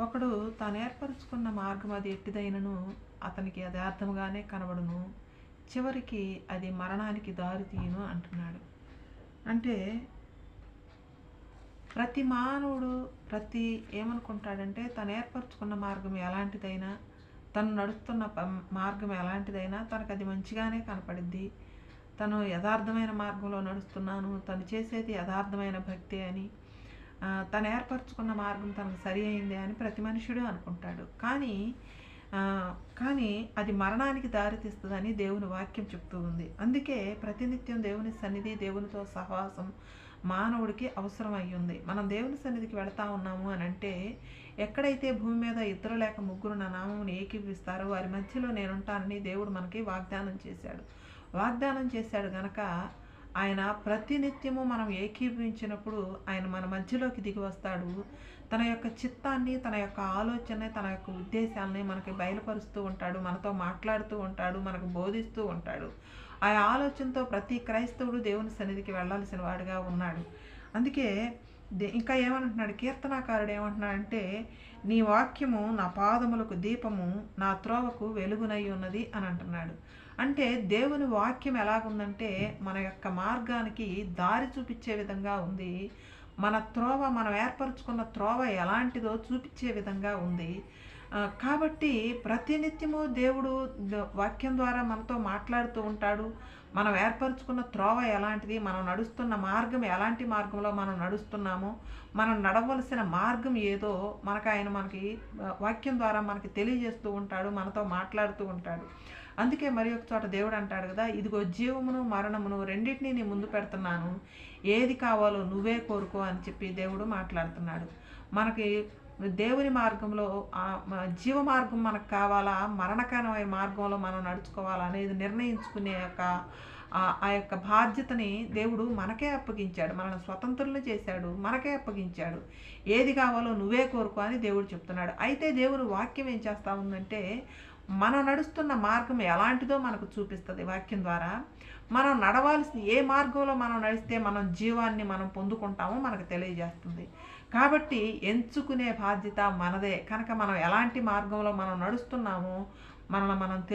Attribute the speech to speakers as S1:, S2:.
S1: ఒకడు తాను ఏర్పరచుకున్న మార్గం అది ఎట్టిదైనను అతనికి అది అర్థముగానే కనబడును. చివరికి అది మరణానికి దారితీయును అంటున్నాడు. అంటే ప్రతి మానవుడు ప్రతి ఏమనుకుంటాడంటే తను ఏర్పరచుకున్న మార్గం ఎలాంటిదైనా తను నడుస్తున్న ప- మార్గం ఎలాంటిదైనా తనకు అది మంచిగానే కనపడిద్ది. తను యథార్థమైన మార్గంలో నడుస్తున్నాను తను చేసేది యథార్థమైన భక్తి అని. తను ఏర్పరచుకున్న మార్గం తనకు సరి అయింది అని ప్రతి మనుషుడు అనుకుంటాడు. కానీ కానీ అది మరణానికి దారితీస్తుందని దేవుని వాక్యం చెప్తూ ఉంది. అందుకే ప్రతినిత్యం దేవుని సన్నిధి దేవునితో సహవాసం మానవుడికి అవసరం అయి ఉంది. మనం దేవుని సన్నిధికి వెళతా ఉన్నాము అని అంటే ఎక్కడైతే భూమి మీద ఇద్దరు లేక ముగ్గురు నా నామమును ఏకీపిస్తారో వారి మధ్యలో నేనుంటానని దేవుడు మనకి వాగ్దానం చేశాడు. వాగ్దానం చేశాడు గనక ఆయన ప్రతినిత్యము మనం ఏకీభవించినప్పుడు ఆయన మన మధ్యలోకి దిగి వస్తాడు. తన యొక్క చిత్తాన్ని తన యొక్క ఆలోచన తన యొక్క ఉద్దేశాలని మనకి బయలుపరుస్తూ ఉంటాడు. మనతో మాట్లాడుతూ ఉంటాడు. మనకు బోధిస్తూ ఉంటాడు. ఆ ఆలోచనతో ప్రతి క్రైస్తవుడు దేవుని సన్నిధికి వెళ్ళాల్సిన వాడుగా ఉన్నాడు. అందుకే ఇంకా ఏమంటున్నాడు? కీర్తనాకారుడు ఏమంటున్నాడంటే నీ వాక్యము నా పాదములకు దీపము నా త్రోవకు వెలుగునై ఉన్నది అని అంటున్నాడు. అంటే దేవుని వాక్యం ఎలాగుందంటే మన యొక్క మార్గానికి దారి చూపించే విధంగా ఉంది. మన త్రోవ మనం ఏర్పరచుకున్న త్రోవ ఎలాంటిదో చూపించే విధంగా ఉంది. కాబట్టి ప్రతినిత్యము దేవుడు వాక్యం ద్వారా మనతో మాట్లాడుతూ ఉంటాడు. మనం ఏర్పరచుకున్న త్రోవ ఎలాంటిది? మనం నడుస్తున్న మార్గం ఎలాంటి మార్గంలో మనం నడుస్తున్నామో? మనం నడవలసిన మార్గం ఏదో మనకు ఆయన మనకి వాక్యం ద్వారా మనకి తెలియజేస్తూ ఉంటాడు మనతో మాట్లాడుతూ ఉంటాడు. అందుకే మరి ఒక చోట దేవుడు అంటాడు కదా ఇదిగో జీవమును మరణమును రెండింటినీ నీ ముందు పెడుతున్నాను. ఏది కావాలో నువ్వే కోరుకో అని చెప్పి దేవుడు మాట్లాడుతున్నాడు. మనకి దేవుని మార్గంలో జీవ మార్గం మనకు కావాలా? మరణకరమైన మార్గంలో మనం నడుచుకోవాలా అనేది నిర్ణయించుకునే యొక్క ఆ- యొక్క బాధ్యతని దేవుడు మనకే అప్పగించాడు. మనల్ని స్వతంత్రులు చేశాడు. మనకే అప్పగించాడు. ఏది కావాలో నువ్వే కోరుకో అని దేవుడు చెప్తున్నాడు. అయితే దేవుడు వాక్యం ఏం చేస్తా ఉందంటే మనం నడుస్తున్న మార్గం ఎలాంటిదో మనకు చూపిస్తుంది వాక్యం ద్వారా. మనం నడవాల్సిన ఏ మార్గంలో మనం నడిస్తే మనం జీవాన్ని మనం పొందుకుంటామో మనకు తెలియజేస్తుంది. కాబట్టి ఎంచుకునే బాధ్యత మనదే. కనుక మనం ఎలాంటి మార్గంలో మనం నడుస్తున్నామో మనల్ని మనం తెలు-